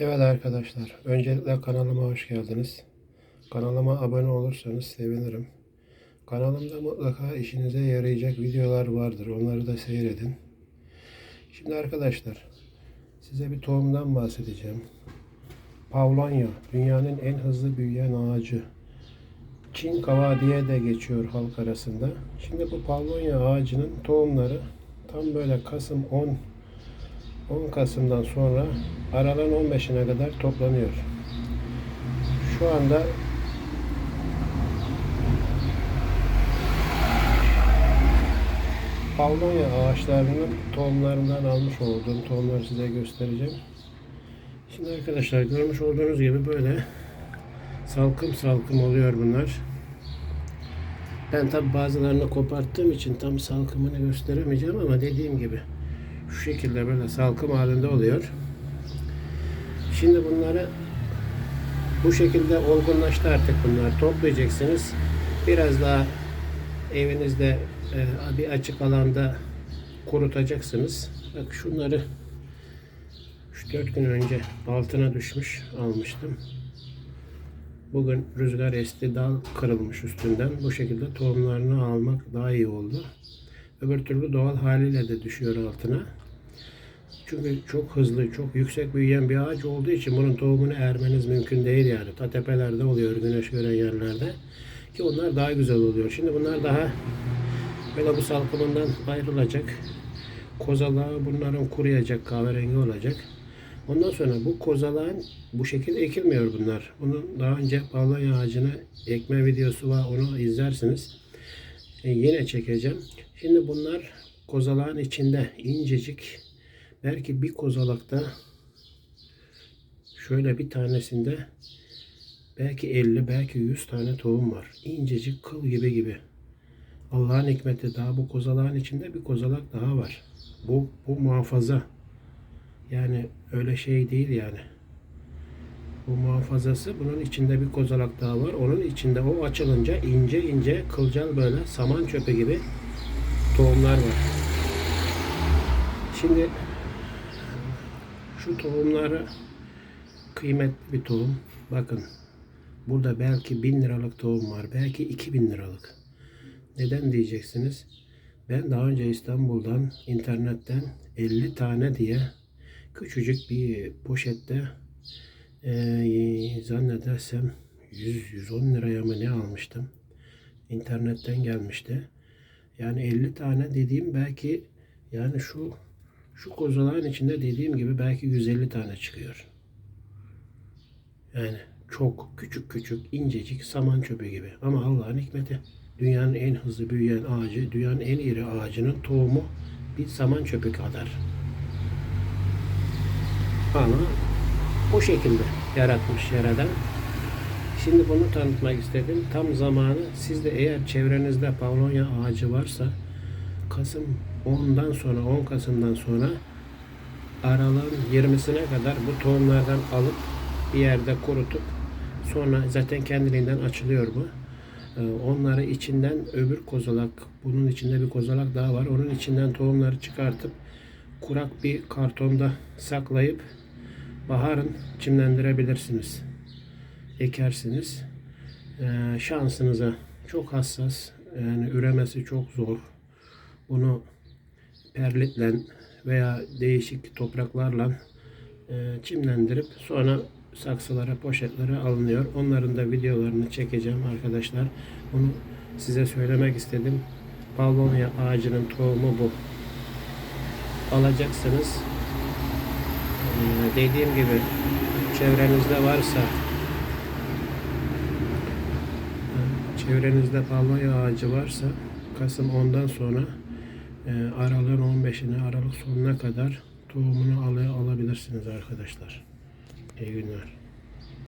Evet arkadaşlar, öncelikle kanalıma hoş geldiniz. Kanalıma abone olursanız sevinirim. Kanalımda mutlaka işinize yarayacak videolar vardır. Onları da seyredin. Şimdi arkadaşlar, size bir tohumdan bahsedeceğim. Pavlonya, dünyanın en hızlı büyüyen ağacı. Çin kava diye de geçiyor halk arasında. Şimdi bu pavlonya ağacının tohumları tam böyle Kasım 10 10 Kasım'dan sonra Aralık'ın 15'ine kadar toplanıyor. Şu anda Pavlonya ağaçlarının tohumlarından almış olduğum tohumları size göstereceğim. Şimdi arkadaşlar görmüş olduğunuz gibi böyle salkım salkım oluyor bunlar. Ben tabi bazılarını koparttığım için tam salkımını gösteremeyeceğim ama dediğim gibi şu şekilde böyle salkım halinde oluyor. Şimdi bunları bu şekilde olgunlaştı artık bunlar. Toplayacaksınız. Biraz daha evinizde e, bir açık alanda kurutacaksınız. Bak şunları 3-4 gün önce altına düşmüş almıştım. Bugün rüzgar esti, dal kırılmış üstünden. Bu şekilde tohumlarını almak daha iyi oldu. Öbür türlü doğal haliyle de düşüyor altına. Çünkü çok hızlı, çok yüksek büyüyen bir ağaç olduğu için bunun tohumunu ermeniz mümkün değil yani. Ta tepelerde oluyor, güneş gören yerlerde. Ki onlar daha güzel oluyor. Şimdi bunlar daha böyle bu salkımından ayrılacak. Kozalağı bunların kuruyacak, kahverengi olacak. Ondan sonra bu kozalağın bu şekilde ekilmiyor bunlar. Bunun daha önce pavlanya ağacını ekme videosu var. Onu izlersiniz. E, yine çekeceğim. Şimdi bunlar kozalağın içinde incecik belki bir kozalakta şöyle bir tanesinde belki 50 belki 100 tane tohum var. İncecik kıl gibi gibi. Allah'ın hikmeti daha bu kozalağın içinde bir kozalak daha var. Bu, bu muhafaza. Yani öyle şey değil yani. Bu muhafazası bunun içinde bir kozalak daha var. Onun içinde o açılınca ince ince kılcal böyle saman çöpü gibi tohumlar var. Şimdi şu tohumları kıymetli bir tohum. Bakın burada belki bin liralık tohum var. Belki iki bin liralık. Neden diyeceksiniz? Ben daha önce İstanbul'dan internetten 50 tane diye küçücük bir poşette e, zannedersem 100-110 liraya mı ne almıştım. İnternetten gelmişti. Yani 50 tane dediğim belki yani şu şu kozalağın içinde dediğim gibi belki 150 tane çıkıyor. Yani çok küçük küçük incecik saman çöpü gibi. Ama Allah'ın hikmeti. Dünyanın en hızlı büyüyen ağacı, dünyanın en iri ağacının tohumu bir saman çöpü kadar. Ama o şekilde yaratmış yaradan. Şimdi bunu tanıtmak istedim. Tam zamanı siz de eğer çevrenizde pavlonya ağacı varsa Kasım 10'dan sonra 10 Kasım'dan sonra aralığın 20'sine kadar bu tohumlardan alıp bir yerde kurutup sonra zaten kendiliğinden açılıyor bu. Ee, Onları içinden öbür kozalak, bunun içinde bir kozalak daha var. Onun içinden tohumları çıkartıp kurak bir kartonda saklayıp baharın çimlendirebilirsiniz. Ekersiniz. Ee, şansınıza çok hassas. Yani üremesi çok zor. Bunu perlitle veya değişik topraklarla e, çimlendirip sonra saksılara, poşetlere alınıyor. Onların da videolarını çekeceğim arkadaşlar. Bunu size söylemek istedim. Pavlonya ağacının tohumu bu. Alacaksınız. Ee, dediğim gibi çevrenizde varsa çevrenizde pavlonya ağacı varsa Kasım 10'dan sonra e, aralığın 15'ine Aralık sonuna kadar tohumunu alabilirsiniz arkadaşlar. İyi günler.